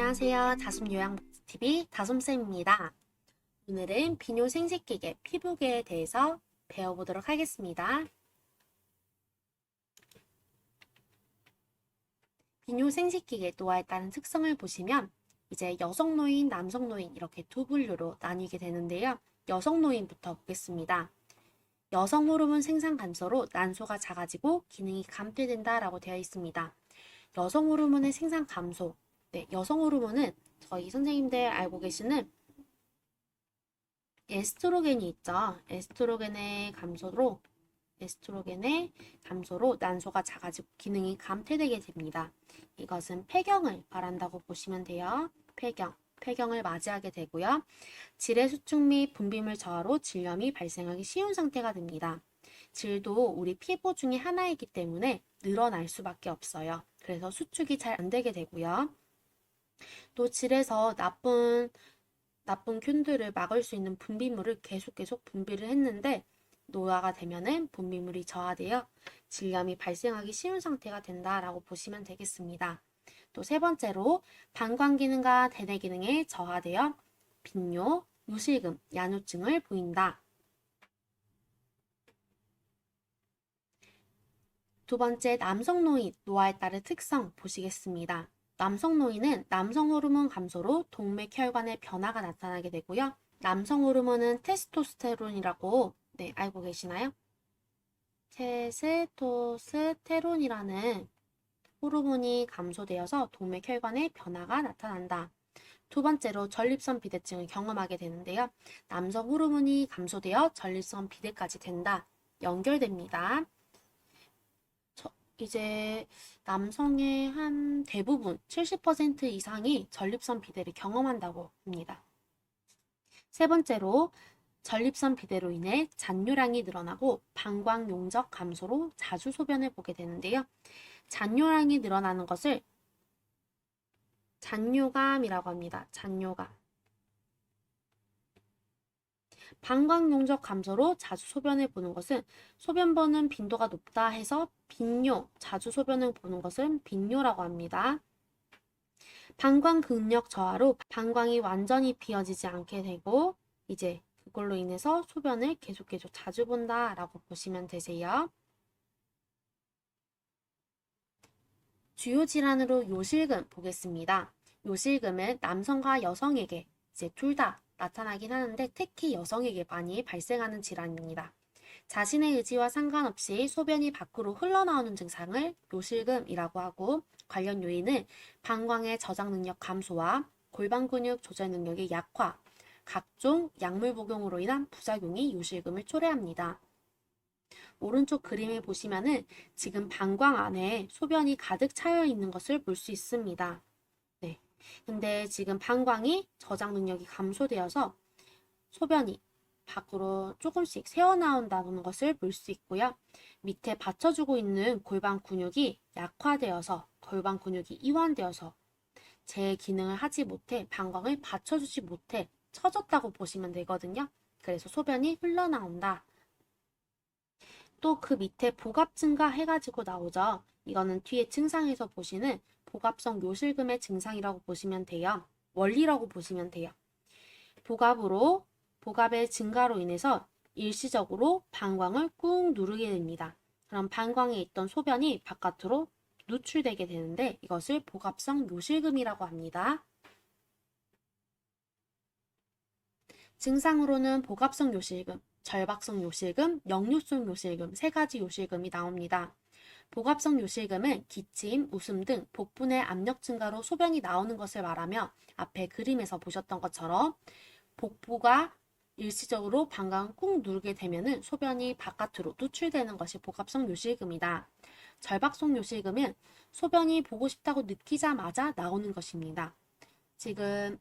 안녕하세요. 다솜 요양TV 다솜쌤입니다. 오늘은 비뇨 생식기계 피부계에 대해서 배워보도록 하겠습니다. 비뇨 생식기계 노화에 따른 특성을 보시면 이제 여성 노인, 남성 노인 이렇게 두 분류로 나뉘게 되는데요. 여성 노인부터 보겠습니다. 여성 호르몬 생산 감소로 난소가 작아지고 기능이 감퇴된다라고 되어 있습니다. 여성 호르몬의 생산 감소. 네, 여성 호르몬은 저희 선생님들 알고 계시는 에스트로겐이 있죠. 에스트로겐의 감소로 에스트로겐의 감소로 난소가 작아지고 기능이 감퇴되게 됩니다. 이것은 폐경을 말한다고 보시면 돼요. 폐경. 폐경을 맞이하게 되고요. 질의 수축 및 분비물 저하로 질염이 발생하기 쉬운 상태가 됩니다. 질도 우리 피부 중에 하나이기 때문에 늘어날 수밖에 없어요. 그래서 수축이 잘 안 되게 되고요. 또 질에서 나쁜 나쁜 균들을 막을 수 있는 분비물을 계속 계속 분비를 했는데 노화가 되면은 분비물이 저하되어 질염이 발생하기 쉬운 상태가 된다라고 보시면 되겠습니다. 또 세 번째로 방광 기능과 대뇌 기능에 저하되어 빈뇨, 요실금, 야뇨증을 보인다. 두 번째 남성 노인 노화에 따른 특성 보시겠습니다. 남성 노인은 남성 호르몬 감소로 동맥 혈관의 변화가 나타나게 되고요. 남성 호르몬은 테스토스테론이라고 네, 알고 계시나요? 테스토스테론이라는 호르몬이 감소되어서 동맥 혈관의 변화가 나타난다. 두 번째로 전립선 비대증을 경험하게 되는데요. 남성 호르몬이 감소되어 전립선 비대까지 된다. 연결됩니다. 저, 이제 남성의 한 대부분 70% 이상이 전립선 비대를 경험한다고 합니다. 세 번째로 전립선 비대로 인해 잔뇨량이 늘어나고 방광 용적 감소로 자주 소변을 보게 되는데요. 잔뇨량이 늘어나는 것을 잔뇨감이라고 합니다. 잔뇨감. 방광 용적 감소로 자주 소변을 보는 것은 소변 보는 빈도가 높다 해서 빈뇨, 자주 소변을 보는 것은 빈뇨라고 합니다. 방광 근력 저하로 방광이 완전히 비어지지 않게 되고 이제 그걸로 인해서 소변을 계속 계속 자주 본다라고 보시면 되세요. 주요 질환으로 요실금 보겠습니다. 요실금은 남성과 여성에게 이제 둘 다 나타나긴 하는데 특히 여성에게 많이 발생하는 질환입니다. 자신의 의지와 상관없이 소변이 밖으로 흘러나오는 증상을 요실금이라고 하고 관련 요인은 방광의 저장 능력 감소와 골반 근육 조절 능력의 약화, 각종 약물 복용으로 인한 부작용이 요실금을 초래합니다. 오른쪽 그림을 보시면은 지금 방광 안에 소변이 가득 차여 있는 것을 볼 수 있습니다. 네. 근데 지금 방광이 저장 능력이 감소되어서 소변이 밖으로 조금씩 새어나온다는 것을 볼 수 있고요. 밑에 받쳐주고 있는 골반 근육이 약화되어서 골반 근육이 이완되어서 제 기능을 하지 못해 방광을 받쳐주지 못해 처졌다고 보시면 되거든요. 그래서 소변이 흘러나온다. 또 그 밑에 복압 증가 해가지고 나오죠. 이거는 뒤에 증상에서 보시는 복압성 요실금의 증상이라고 보시면 돼요. 원리라고 보시면 돼요. 복압으로 복압의 증가로 인해서 일시적으로 방광을 꾹 누르게 됩니다. 그럼 방광에 있던 소변이 바깥으로 누출되게 되는데 이것을 복압성 요실금이라고 합니다. 증상으로는 복압성 요실금, 절박성 요실금, 역류성 요실금 세 가지 요실금이 나옵니다. 복압성 요실금은 기침, 웃음 등내 압력 증가로 소변이 나오는 것을 말하며 앞에 그림에서 보셨던 것처럼 복부가 일시적으로 방광을 꾹 누르게 되면 소변이 바깥으로 누출되는 것이 복압성 요실금이다. 절박성 요실금은 소변이 보고 싶다고 느끼자마자 나오는 것입니다. 지금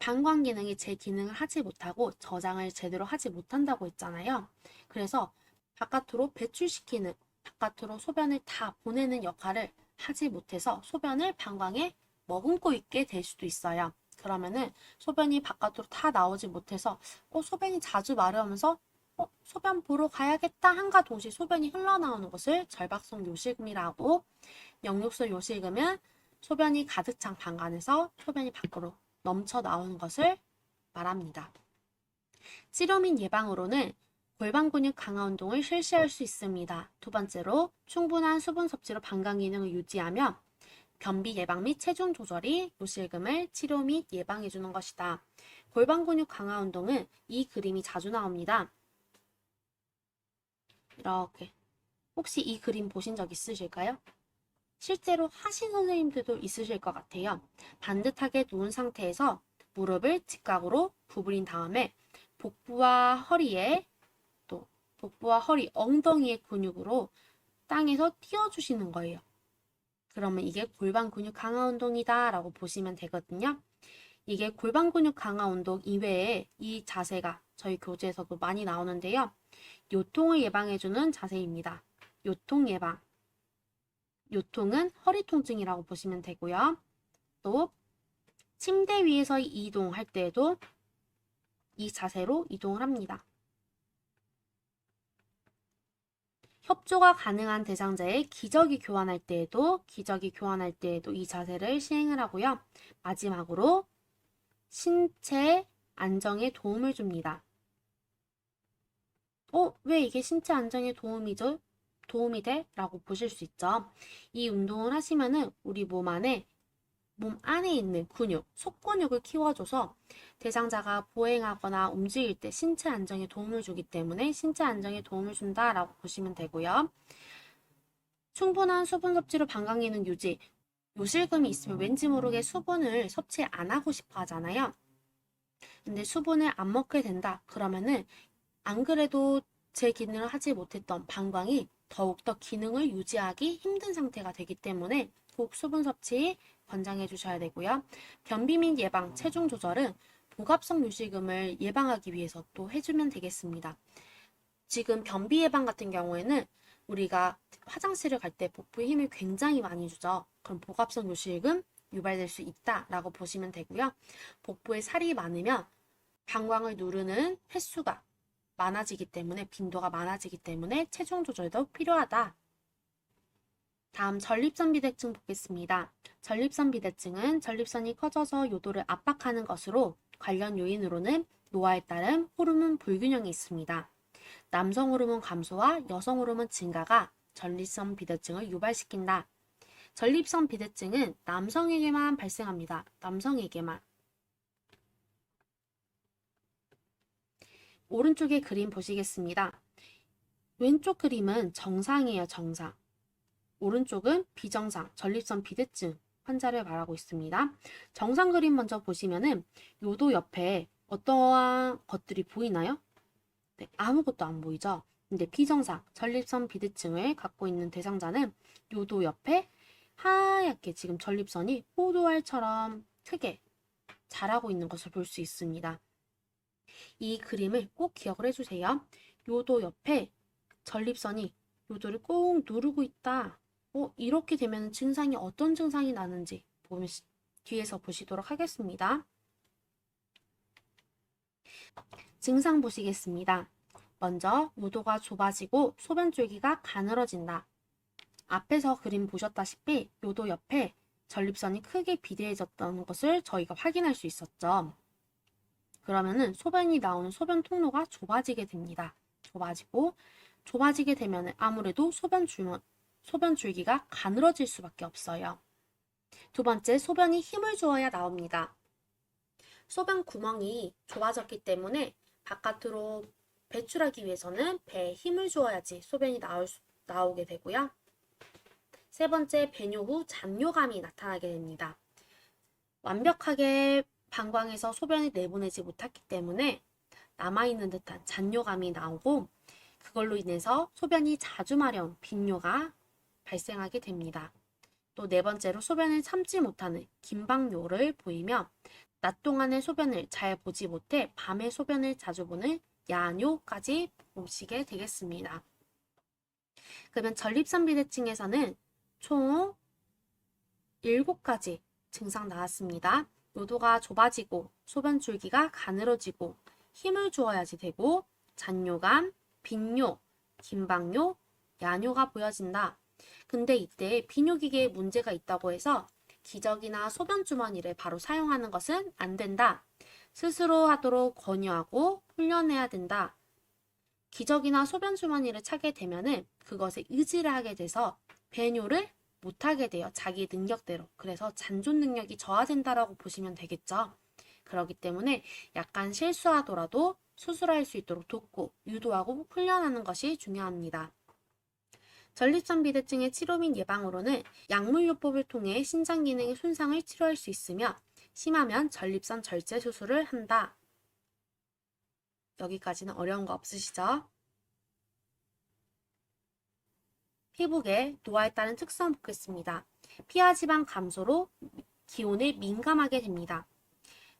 방광 기능이 제 기능을 하지 못하고 저장을 제대로 하지 못한다고 했잖아요. 그래서 바깥으로 배출시키는, 바깥으로 소변을 다 보내는 역할을 하지 못해서 소변을 방광에 머금고 있게 될 수도 있어요. 그러면은 소변이 바깥으로 다 나오지 못해서 어, 소변이 자주 마려우면서 어, 소변 보러 가야겠다 한가 동시에 소변이 흘러나오는 것을 절박성 요실금이라고 영육소 요실금은 소변이 가득 찬 방간에서 소변이 밖으로 넘쳐 나오는 것을 말합니다. 치료 및 예방으로는 골반 근육 강화 운동을 실시할 수 있습니다. 두 번째로 충분한 수분 섭취로 방광 기능을 유지하며 변비 예방 및 체중 조절이 요실금을 치료 및 예방해 주는 것이다. 골반 근육 강화 운동은 이 그림이 자주 나옵니다. 이렇게 혹시 이 그림 보신 적 있으실까요? 실제로 하신 선생님들도 있으실 것 같아요. 반듯하게 누운 상태에서 무릎을 직각으로 구부린 다음에 복부와 허리에 또 복부와 허리 엉덩이의 근육으로 땅에서 띄워주시는 거예요. 그러면 이게 골반 근육 강화 운동이다 라고 보시면 되거든요. 이게 골반 근육 강화 운동 이외에 이 자세가 저희 교재에서도 많이 나오는데요. 요통을 예방해주는 자세입니다. 요통 예방. 요통은 허리 통증이라고 보시면 되고요. 또 침대 위에서 이동할 때에도 이 자세로 이동을 합니다. 협조가 가능한 대상자의 기저귀 교환할 때에도 기저귀 교환할 때에도 이 자세를 시행을 하고요. 마지막으로 신체 안정에 도움을 줍니다. 어, 왜 이게 신체 안정에 도움이죠? 도움이 돼? 라고 보실 수 있죠. 이 운동을 하시면은 우리 몸 안에 몸 안에 있는 근육, 속근육을 키워줘서 대상자가 보행하거나 움직일 때 신체 안정에 도움을 주기 때문에 신체 안정에 도움을 준다라고 보시면 되고요. 충분한 수분 섭취로 방광 기능 유지. 요실금이 있으면 왠지 모르게 수분을 섭취 안 하고 싶어 하잖아요. 근데 수분을 안 먹게 된다. 그러면은 안 그래도 제 기능을 하지 못했던 방광이 더욱더 기능을 유지하기 힘든 상태가 되기 때문에 꼭 수분 섭취 권장해 주셔야 되고요. 변비 및 예방, 체중 조절은 복압성 요실금을 예방하기 위해서 또 해주면 되겠습니다. 지금 변비 예방 같은 경우에는 우리가 화장실을 갈 때 복부에 힘을 굉장히 많이 주죠. 그럼 복압성 요실금 유발될 수 있다라고 보시면 되고요. 복부에 살이 많으면 방광을 누르는 횟수가 많아지기 때문에 빈도가 많아지기 때문에 체중 조절도 필요하다. 다음 전립선 비대증 보겠습니다. 전립선 비대증은 전립선이 커져서 요도를 압박하는 것으로 관련 요인으로는 노화에 따른 호르몬 불균형이 있습니다. 남성 호르몬 감소와 여성 호르몬 증가가 전립선 비대증을 유발시킨다. 전립선 비대증은 남성에게만 발생합니다. 남성에게만. 오른쪽의 그림 보시겠습니다. 왼쪽 그림은 정상이에요, 정상. 오른쪽은 비정상, 전립선 비대증 환자를 말하고 있습니다. 정상 그림 먼저 보시면은 요도 옆에 어떠한 것들이 보이나요? 네, 아무것도 안 보이죠? 근데 비정상, 전립선 비대증을 갖고 있는 대상자는 요도 옆에 하얗게 지금 전립선이 호두알처럼 크게 자라고 있는 것을 볼 수 있습니다. 이 그림을 꼭 기억을 해주세요. 요도 옆에 전립선이 요도를 꼭 누르고 있다. 어, 이렇게 되면 증상이 어떤 증상이 나는지 보면 뒤에서 보시도록 하겠습니다. 증상 보시겠습니다. 먼저 요도가 좁아지고 소변줄기가 가늘어진다. 앞에서 그림 보셨다시피 요도 옆에 전립선이 크게 비대해졌던 것을 저희가 확인할 수 있었죠. 그러면은 소변이 나오는 소변 통로가 좁아지게 됩니다. 좁아지고 좁아지게 되면 아무래도 소변 줄 소변 줄기가 가늘어질 수밖에 없어요. 두 번째, 소변이 힘을 주어야 나옵니다. 소변 구멍이 좁아졌기 때문에 바깥으로 배출하기 위해서는 배에 힘을 주어야지 소변이 나올 수, 나오게 되고요. 세 번째, 배뇨 후 잔뇨감이 나타나게 됩니다. 완벽하게 방광에서 소변을 내보내지 못했기 때문에 남아있는 듯한 잔뇨감이 나오고 그걸로 인해서 소변이 자주 마려운 빈뇨가 발생하게 됩니다. 또 네 번째로 소변을 참지 못하는 긴방뇨를 보이며 낮 동안에 소변을 잘 보지 못해 밤에 소변을 자주 보는 야뇨까지 보시게 되겠습니다. 그러면 전립선 비대증에서는 총 7가지 증상 나왔습니다. 요도가 좁아지고 소변 줄기가 가늘어지고 힘을 주어야지 되고 잔뇨감, 빈뇨, 긴방뇨, 야뇨가 보여진다. 근데 이때 비뇨기계에 문제가 있다고 해서 기저귀나 소변 주머니를 바로 사용하는 것은 안 된다. 스스로 하도록 권유하고 훈련해야 된다. 기저귀나 소변 주머니를 차게 되면은 그것에 의지를 하게 돼서 배뇨를 못하게 돼요. 자기 능력대로. 그래서 잔존 능력이 저하된다라고 보시면 되겠죠. 그렇기 때문에 약간 실수하더라도 수술할 수 있도록 돕고 유도하고 훈련하는 것이 중요합니다. 전립선 비대증의 치료 및 예방으로는 약물요법을 통해 신장 기능의 손상을 치료할 수 있으며 심하면 전립선 절제 수술을 한다. 여기까지는 어려운 거 없으시죠? 피부계 노화에 따른 특성 보겠습니다. 피하 지방 감소로 기온에 민감하게 됩니다.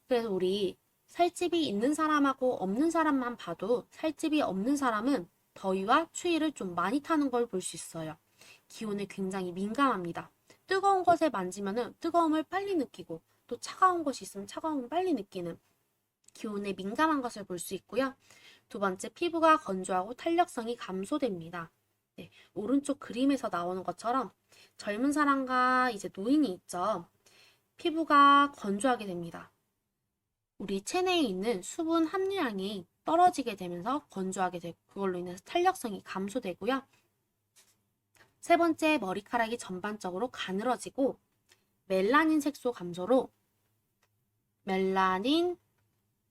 그래서 우리 살집이 있는 사람하고 없는 사람만 봐도 살집이 없는 사람은 더위와 추위를 좀 많이 타는 걸 볼 수 있어요. 기온에 굉장히 민감합니다. 뜨거운 것에 만지면은 뜨거움을 빨리 느끼고 또 차가운 것이 있으면 차가움을 빨리 느끼는 기온에 민감한 것을 볼 수 있고요. 두 번째, 피부가 건조하고 탄력성이 감소됩니다. 네, 오른쪽 그림에서 나오는 것처럼 젊은 사람과 이제 노인이 있죠. 피부가 건조하게 됩니다. 우리 체내에 있는 수분 함유량이 떨어지게 되면서 건조하게 되고 그걸로 인해서 탄력성이 감소되고요. 세 번째, 머리카락이 전반적으로 가늘어지고 멜라닌 색소 감소로 멜라닌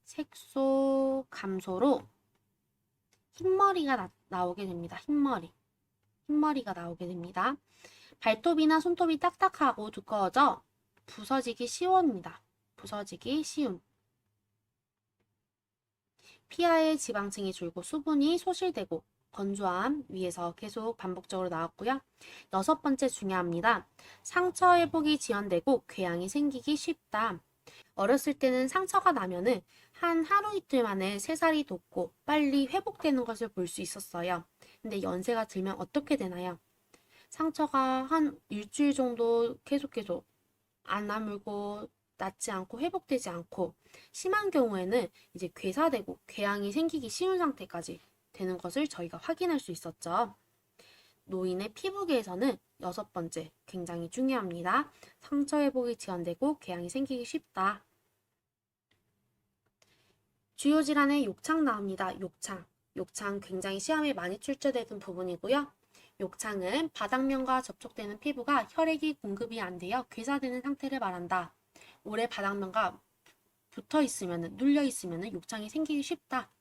색소 감소로 흰머리가 나, 나오게 됩니다. 흰머리. 흰머리가 나오게 됩니다. 발톱이나 손톱이 딱딱하고 두꺼워져 부서지기 쉬웁니다. 부서지기 쉬움. 피하의 지방층이 줄고 수분이 소실되고 건조함 위에서 계속 반복적으로 나왔고요. 여섯 번째 중요합니다. 상처 회복이 지연되고 궤양이 생기기 쉽다. 어렸을 때는 상처가 나면은 한 하루 이틀 만에 새살이 돋고 빨리 회복되는 것을 볼 수 있었어요. 근데 연세가 들면 어떻게 되나요? 상처가 한 일주일 정도 계속 계속 안 아물고 낫지 않고 회복되지 않고 심한 경우에는 이제 괴사되고 궤양이 생기기 쉬운 상태까지 되는 것을 저희가 확인할 수 있었죠. 노인의 피부계에서는 여섯 번째 굉장히 중요합니다. 상처 회복이 지연되고 궤양이 생기기 쉽다. 주요 질환의 욕창 나옵니다. 욕창. 욕창 굉장히 시험에 많이 출제되는 부분이고요. 욕창은 바닥면과 접촉되는 피부가 혈액이 공급이 안 되어 괴사되는 상태를 말한다. 오래 바닥면과 붙어 있으면, 눌려 있으면 욕창이 생기기 쉽다.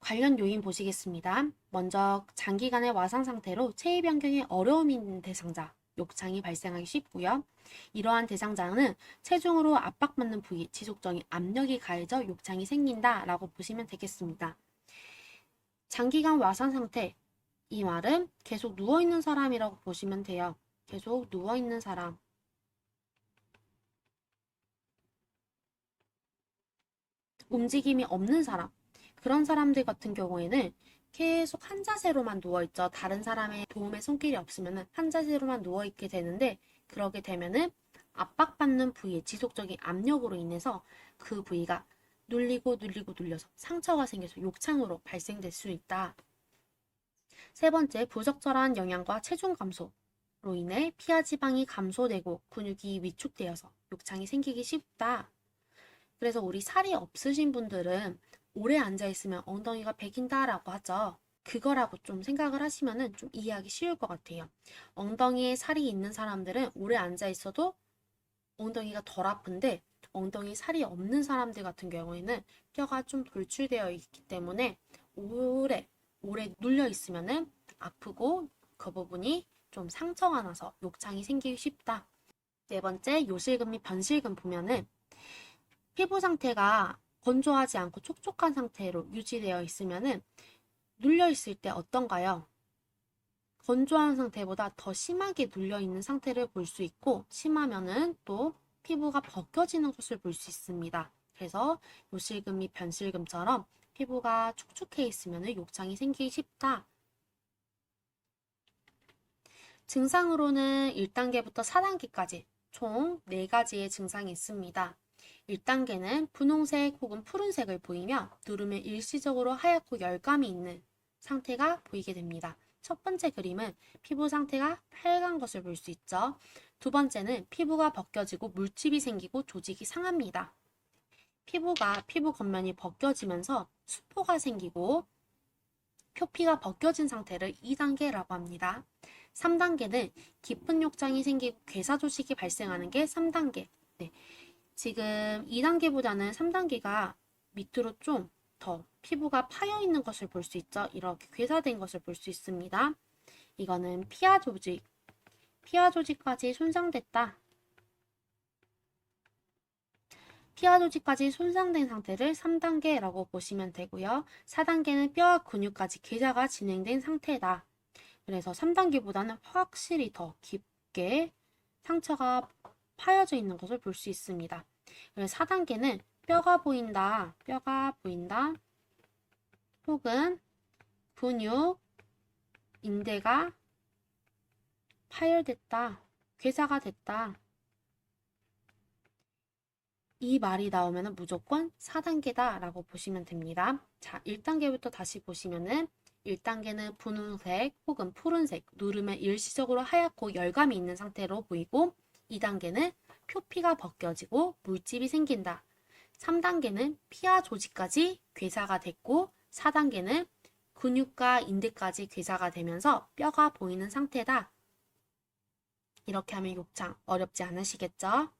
관련 요인 보시겠습니다. 먼저 장기간의 와상 상태로 체위 변경에 어려움이 있는 대상자, 욕창이 발생하기 쉽고요. 이러한 대상자는 체중으로 압박받는 부위, 지속적인 압력이 가해져 욕창이 생긴다라고 보시면 되겠습니다. 장기간 와상 상태, 이 말은 계속 누워 있는 사람이라고 보시면 돼요. 계속 누워 있는 사람. 움직임이 없는 사람. 그런 사람들 같은 경우에는 계속 한 자세로만 누워있죠. 다른 사람의 도움의 손길이 없으면 한 자세로만 누워있게 되는데, 그러게 되면은 압박받는 부위의 지속적인 압력으로 인해서 그 부위가 눌리고 눌리고 눌려서 상처가 생겨서 욕창으로 발생될 수 있다. 세 번째, 부적절한 영양과 체중 감소로 인해 피하 지방이 감소되고 근육이 위축되어서 욕창이 생기기 쉽다. 그래서 우리 살이 없으신 분들은 오래 앉아 있으면 엉덩이가 베긴다라고 하죠. 그거라고 좀 생각을 하시면은 좀 이해하기 쉬울 것 같아요. 엉덩이에 살이 있는 사람들은 오래 앉아 있어도 엉덩이가 덜 아픈데 엉덩이 살이 없는 사람들 같은 경우에는 뼈가 좀 돌출되어 있기 때문에 오래 오래 눌려 있으면은 아프고 그 부분이 좀 상처가 나서 욕창이 생기기 쉽다. 네 번째 요실금 및 변실금 보면은 피부 상태가 건조하지 않고 촉촉한 상태로 유지되어 있으면은 눌려 있을 때 어떤가요? 건조한 상태보다 더 심하게 눌려 있는 상태를 볼 수 있고 심하면은 또 피부가 벗겨지는 것을 볼 수 있습니다. 그래서 요실금 및 변실금처럼 피부가 촉촉해 있으면 욕창이 생기기 쉽다. 증상으로는 1단계부터 4단계까지 총 4가지의 증상이 있습니다. 1단계는 분홍색 혹은 푸른색을 보이며 누르면 일시적으로 하얗고 열감이 있는 상태가 보이게 됩니다. 첫 번째 그림은 피부 상태가 빨간 것을 볼 수 있죠. 두 번째는 피부가 벗겨지고 물집이 생기고 조직이 상합니다. 피부가 피부 겉면이 벗겨지면서 수포가 생기고 표피가 벗겨진 상태를 2단계라고 합니다. 3단계는 깊은 욕장이 생기고 괴사 조직이 발생하는 게 3단계. 네. 지금 2단계보다는 3단계가 밑으로 좀 더 피부가 파여 있는 것을 볼 수 있죠. 이렇게 괴사된 것을 볼 수 있습니다. 이거는 피하 조직, 피하 조직까지 손상됐다. 피하 조직까지 손상된 상태를 3단계라고 보시면 되고요. 4단계는 뼈와 근육까지 괴사가 진행된 상태다. 그래서 3단계보다는 확실히 더 깊게 상처가 파여져 있는 것을 볼 수 있습니다. 그래서 4단계는 뼈가 보인다, 뼈가 보인다, 혹은 근육, 인대가 파열됐다, 괴사가 됐다. 이 말이 나오면 무조건 4단계다 라고 보시면 됩니다. 자, 1단계부터 다시 보시면은 1단계는 분홍색 혹은 푸른색, 누르면 일시적으로 하얗고 열감이 있는 상태로 보이고 2단계는 표피가 벗겨지고 물집이 생긴다. 3단계는 피하 조직까지 괴사가 됐고 4단계는 근육과 인대까지 괴사가 되면서 뼈가 보이는 상태다. 이렇게 하면 욕창 어렵지 않으시겠죠?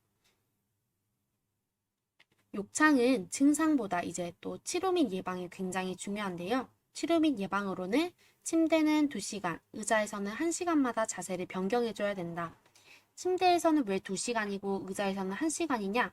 욕창은 증상보다 이제 또 치료 및 예방이 굉장히 중요한데요. 치료 및 예방으로는 침대는 2시간, 의자에서는 1시간마다 자세를 변경해줘야 된다. 침대에서는 왜 2시간이고 의자에서는 1시간이냐?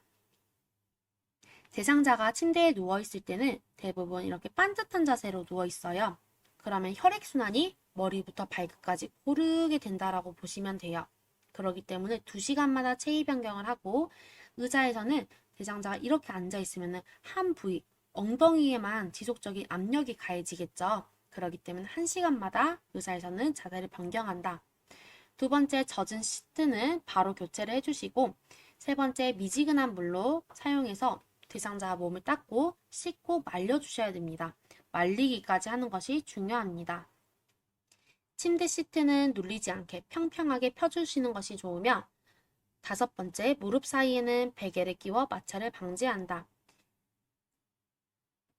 대상자가 침대에 누워있을 때는 대부분 이렇게 반듯한 자세로 누워있어요. 그러면 혈액순환이 머리부터 발끝까지 고르게 된다라고 보시면 돼요. 그렇기 때문에 2시간마다 체위 변경을 하고 의자에서는 대상자가 이렇게 앉아 있으면 한 부위, 엉덩이에만 지속적인 압력이 가해지겠죠. 그렇기 때문에 1시간마다 의사에서는 자세를 변경한다. 두 번째 젖은 시트는 바로 교체를 해주시고 세 번째 미지근한 물로 사용해서 대상자 몸을 닦고 씻고 말려주셔야 됩니다. 말리기까지 하는 것이 중요합니다. 침대 시트는 눌리지 않게 평평하게 펴주시는 것이 좋으며 다섯 번째, 무릎 사이에는 베개를 끼워 마찰을 방지한다.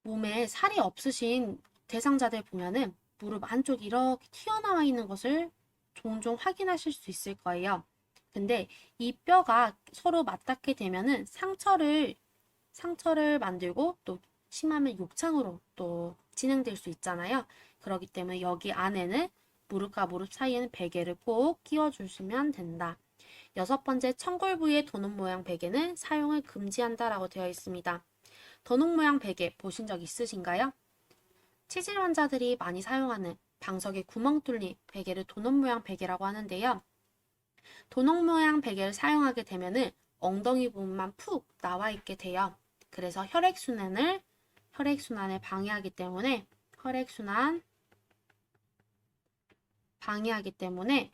몸에 살이 없으신 대상자들 보면은 무릎 안쪽이 이렇게 튀어나와 있는 것을 종종 확인하실 수 있을 거예요. 근데 이 뼈가 서로 맞닿게 되면은 상처를 상처를 만들고 또 심하면 욕창으로 또 진행될 수 있잖아요. 그렇기 때문에 여기 안에는 무릎과 무릎 사이에는 베개를 꼭 끼워 주시면 된다. 여섯 번째 청골 부위의 도넛 모양 베개는 사용을 금지한다라고 되어 있습니다. 도넛 모양 베개 보신 적 있으신가요? 치질 환자들이 많이 사용하는 방석에 구멍 뚫린 베개를 도넛 모양 베개라고 하는데요. 도넛 모양 베개를 사용하게 되면은 엉덩이 부분만 푹 나와 있게 돼요. 그래서 혈액순환을 혈액순환을 방해하기 때문에 혈액순환 방해하기 때문에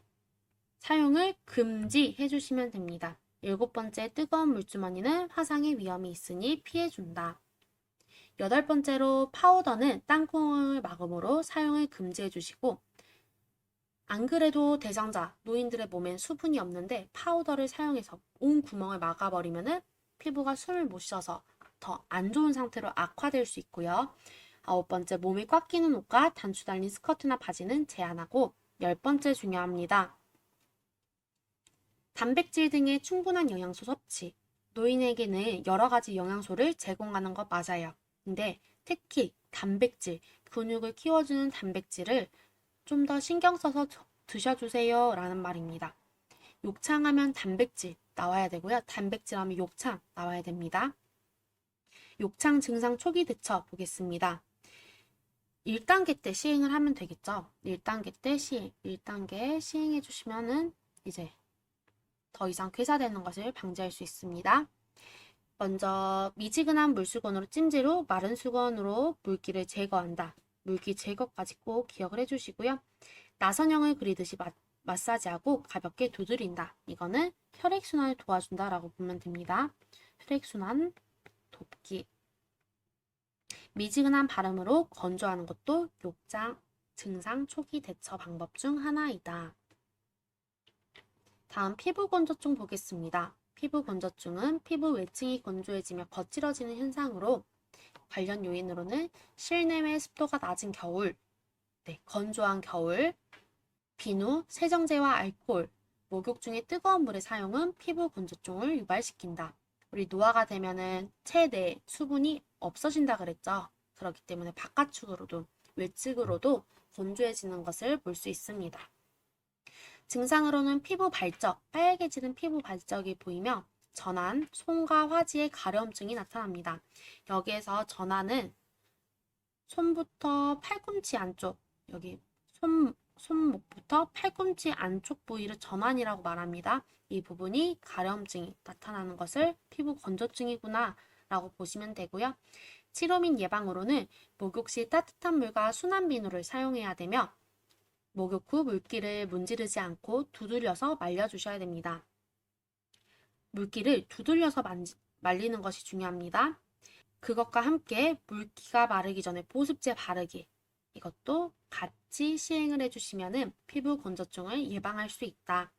사용을 금지해 주시면 됩니다. 일곱 번째 뜨거운 물주머니는 화상의 위험이 있으니 피해 준다. 여덟 번째로 파우더는 땅콩을 막음으로 사용을 금지해 주시고 안 그래도 대상자, 노인들의 몸엔 수분이 없는데 파우더를 사용해서 온 구멍을 막아버리면 피부가 숨을 못 쉬어서 더 안 좋은 상태로 악화될 수 있고요. 아홉 번째, 몸이 꽉 끼는 옷과 단추 달린 스커트나 바지는 제한하고 열 번째 중요합니다. 단백질 등의 충분한 영양소 섭취. 노인에게는 여러 가지 영양소를 제공하는 것 맞아요. 근데 특히 단백질, 근육을 키워주는 단백질을 좀 더 신경 써서 드셔주세요 라는 말입니다. 욕창하면 단백질 나와야 되고요. 단백질 하면 욕창 나와야 됩니다. 욕창 증상 초기 대처 보겠습니다. 1단계 때 시행을 하면 되겠죠. 1단계 때 시행, 1단계 시행해 주시면은 이제 더 이상 괴사되는 것을 방지할 수 있습니다. 먼저 미지근한 물수건으로 찜질후 마른 수건으로 물기를 제거한다. 물기 제거까지 꼭 기억을 해주시고요. 나선형을 그리듯이 마, 마사지하고 가볍게 두드린다. 이거는 혈액순환을 도와준다라고 보면 됩니다. 혈액순환 돕기. 미지근한 바람으로 건조하는 것도 욕장 증상 초기 대처 방법 중 하나이다. 다음 피부 건조증 보겠습니다. 피부 건조증은 피부 외층이 건조해지며 거칠어지는 현상으로 관련 요인으로는 실내외 습도가 낮은 겨울, 네, 건조한 겨울, 비누, 세정제와 알코올, 목욕 중에 뜨거운 물의 사용은 피부 건조증을 유발시킨다. 우리 노화가 되면은 체내 수분이 없어진다 그랬죠. 그렇기 때문에 바깥쪽으로도 외측으로도 건조해지는 것을 볼 수 있습니다. 증상으로는 피부 발적, 빨개지는 피부 발적이 보이며 전환, 손과 화지에 가려움증이 나타납니다. 여기에서 전환은 손부터 팔꿈치 안쪽, 여기 손, 손목부터 팔꿈치 안쪽 부위를 전환이라고 말합니다. 이 부분이 가려움증이 나타나는 것을 피부 건조증이구나 라고 보시면 되고요. 치료 및 예방으로는 목욕 시 따뜻한 물과 순한 비누를 사용해야 되며 목욕 후 물기를 문지르지 않고 두들려서 말려주셔야 됩니다. 물기를 두들려서 만지, 말리는 것이 중요합니다. 그것과 함께 물기가 마르기 전에 보습제 바르기 이것도 같이 시행을 해주시면 피부 건조증을 예방할 수 있다.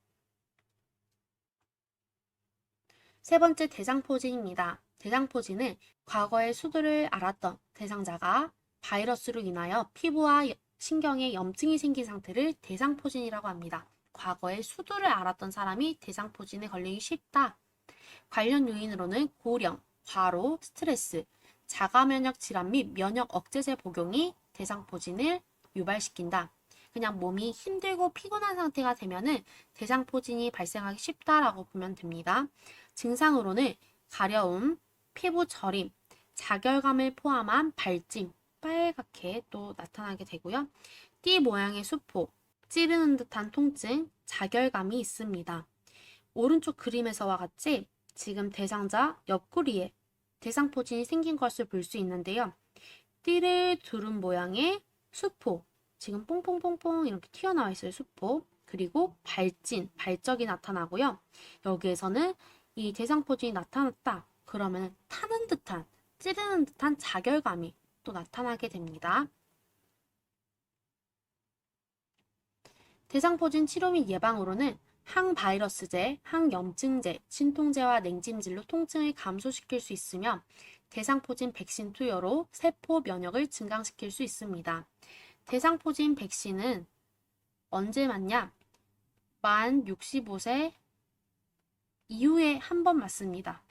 세 번째 대상포진입니다. 대상포진은 과거의 수두를 앓았던 대상자가 바이러스로 인하여 피부와 신경에 염증이 생긴 상태를 대상포진이라고 합니다. 과거에 수두를 앓았던 사람이 대상포진에 걸리기 쉽다. 관련 요인으로는 고령, 과로, 스트레스, 자가면역 질환 및 면역 억제제 복용이 대상포진을 유발시킨다. 그냥 몸이 힘들고 피곤한 상태가 되면은 대상포진이 발생하기 쉽다라고 보면 됩니다. 증상으로는 가려움, 피부 저림, 자결감을 포함한 발진, 빨갛게 또 나타나게 되고요. 띠 모양의 수포, 찌르는 듯한 통증, 자결감이 있습니다. 오른쪽 그림에서와 같이 지금 대상자 옆구리에 대상 포진이 생긴 것을 볼 수 있는데요. 띠를 두른 모양의 수포, 지금 뽕뽕뽕뽕 이렇게 튀어나와 있어요. 수포. 그리고 발진, 발적이 나타나고요. 여기에서는 이 대상 포진이 나타났다. 그러면 타는 듯한, 찌르는 듯한 자결감이 또 나타나게 됩니다. 대상포진 치료 및 예방으로는 항바이러스제, 항염증제, 진통제와 냉찜질로 통증을 감소시킬 수 있으며 대상포진 백신 투여로 세포 면역을 증강시킬 수 있습니다. 대상포진 백신은 언제 맞냐? 만 65세 이후에 한 번 맞습니다.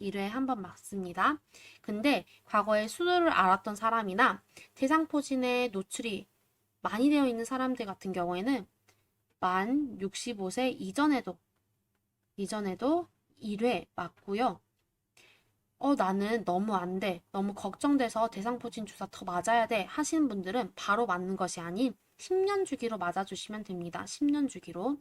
1회에 한번 맞습니다. 근데 과거에 수두를 앓았던 사람이나 대상포진에 노출이 많이 되어 있는 사람들 같은 경우에는 만 65세 이전에도 이전에도 1회 맞고요. 어, 나는 너무 안 돼. 너무 걱정돼서 대상포진 주사 더 맞아야 돼. 하시는 분들은 바로 맞는 것이 아닌 10년 주기로 맞아주시면 됩니다. 10년 주기로.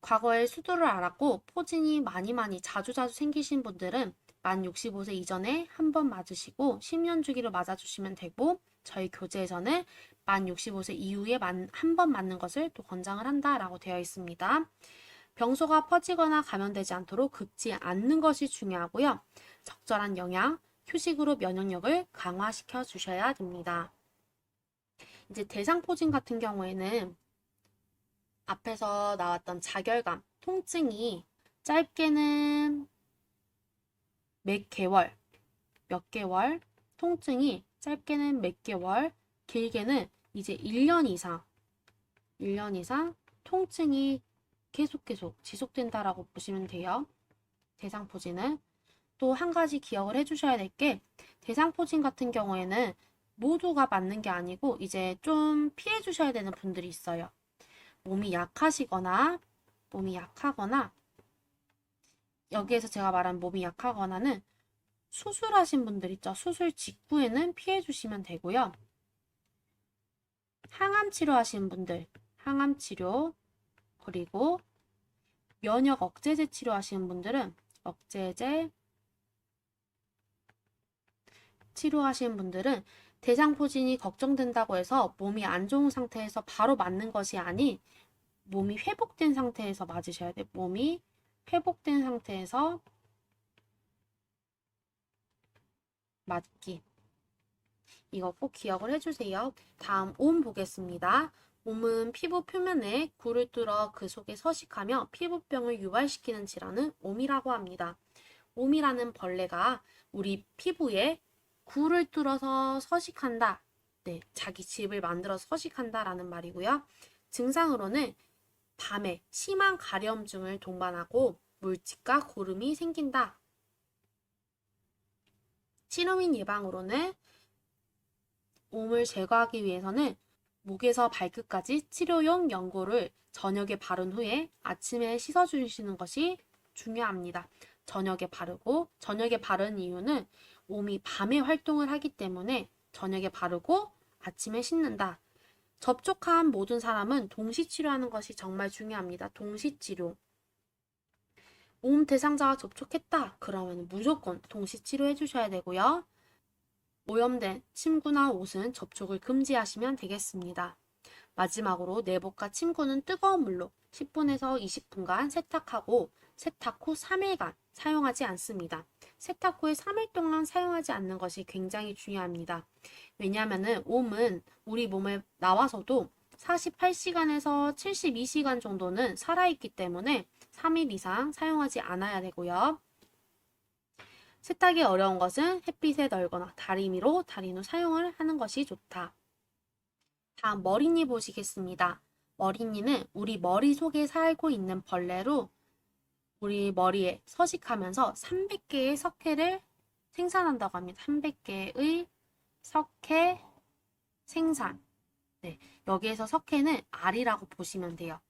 과거에 수두를 앓았고 포진이 많이 많이 자주자주 생기신 분들은 만 65세 이전에 한 번 맞으시고 10년 주기로 맞아주시면 되고 저희 교재에서는 만 65세 이후에 한 번 맞는 것을 또 권장을 한다라고 되어 있습니다. 병소가 퍼지거나 감염되지 않도록 긁지 않는 것이 중요하고요. 적절한 영양, 휴식으로 면역력을 강화시켜 주셔야 됩니다. 이제 대상포진 같은 경우에는 앞에서 나왔던 자결감, 통증이 짧게는 몇 개월, 몇 개월, 통증이 짧게는 몇 개월, 길게는 이제 1년 이상, 1년 이상 통증이 계속 계속 지속된다라고 보시면 돼요. 대상포진은 또 한 가지 기억을 해주셔야 될 게 대상포진 같은 경우에는 모두가 맞는 게 아니고 이제 좀 피해 주셔야 되는 분들이 있어요. 몸이 약하시거나 몸이 약하거나 여기에서 제가 말한 몸이 약하거나는 수술하신 분들 있죠. 수술 직후에는 피해 주시면 되고요. 항암 치료하시는 분들, 항암 치료 그리고 면역 억제제 치료하시는 분들은 억제제 치료하시는 분들은 대상포진이 걱정된다고 해서 몸이 안 좋은 상태에서 바로 맞는 것이 아닌 몸이 회복된 상태에서 맞으셔야 돼요. 몸이 회복된 상태에서 맞기. 이거 꼭 기억을 해주세요. 다음 온 보겠습니다. 옴은 피부 표면에 굴을 뚫어 그 속에 서식하며 피부병을 유발시키는 질환은 옴이라고 합니다. 옴이라는 벌레가 우리 피부에 굴을 뚫어서 서식한다. 네, 자기 집을 만들어 서식한다라는 말이고요. 증상으로는 밤에 심한 가려움증을 동반하고 물집과 고름이 생긴다. 치료민 예방으로는 옴을 제거하기 위해서는 목에서 발끝까지 치료용 연고를 저녁에 바른 후에 아침에 씻어주시는 것이 중요합니다. 저녁에 바르고 저녁에 바른 이유는 옴이 밤에 활동을 하기 때문에 저녁에 바르고 아침에 씻는다. 접촉한 모든 사람은 동시 치료하는 것이 정말 중요합니다. 동시 치료. 옴 대상자와 접촉했다. 그러면 무조건 동시 치료해 주셔야 되고요. 오염된 침구나 옷은 접촉을 금지하시면 되겠습니다. 마지막으로 내복과 침구는 뜨거운 물로 10분에서 20분간 세탁하고 세탁 후 3일간 사용하지 않습니다. 세탁 후에 3일 동안 사용하지 않는 것이 굉장히 중요합니다. 왜냐하면 옴은 우리 몸에 나와서도 48시간에서 72시간 정도는 살아있기 때문에 3일 이상 사용하지 않아야 되고요. 세탁이 어려운 것은 햇빛에 널거나 다리미로 다린 후 사용을 하는 것이 좋다. 다음 머리니 보시겠습니다. 머리니는 우리 머리 속에 살고 있는 벌레로 우리 머리에 서식하면서 300개의 석회를 생산한다고 합니다. 300개의 석회 생산. 네, 여기에서 석회는 알이라고 보시면 돼요.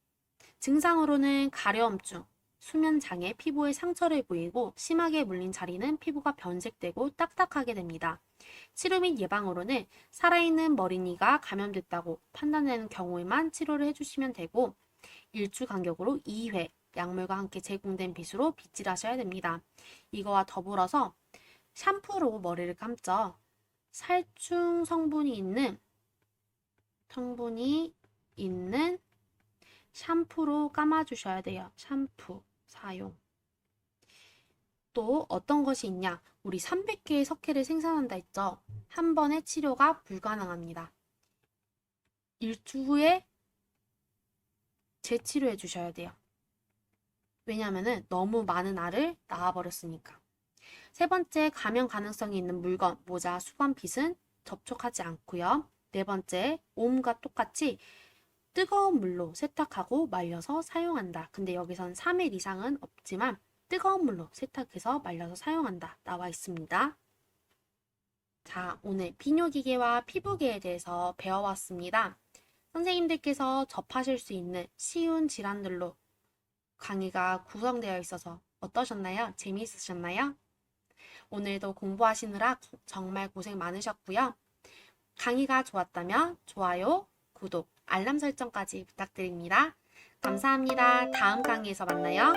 증상으로는 가려움증, 수면 장애, 피부에 상처를 보이고 심하게 물린 자리는 피부가 변색되고 딱딱하게 됩니다. 치료 및 예방으로는 살아있는 머리니가 감염됐다고 판단되는 경우에만 치료를 해주시면 되고 일주 간격으로 2회 약물과 함께 제공된 빗으로 빗질하셔야 됩니다. 이거와 더불어서 샴푸로 머리를 감죠. 살충 성분이 있는 성분이 있는 샴푸로 감아주셔야 돼요. 샴푸 사용. 또 어떤 것이 있냐? 우리 300개의 석회를 생산한다 했죠? 한 번의 치료가 불가능합니다. 일주 후에 재치료해 주셔야 돼요. 왜냐하면 너무 많은 알을 낳아버렸으니까. 세 번째, 감염 가능성이 있는 물건, 모자, 수건, 빗은 접촉하지 않고요. 네 번째, 옴과 똑같이 뜨거운 물로 세탁하고 말려서 사용한다. 근데 여기선 3일 이상은 없지만 뜨거운 물로 세탁해서 말려서 사용한다. 나와 있습니다. 자, 오늘 비뇨기계와 피부계에 대해서 배워왔습니다. 선생님들께서 접하실 수 있는 쉬운 질환들로 강의가 구성되어 있어서 어떠셨나요? 재미있으셨나요? 오늘도 공부하시느라 정말 고생 많으셨고요. 강의가 좋았다면 좋아요, 구독, 알람 설정까지 부탁드립니다. 감사합니다. 다음 강의에서 만나요.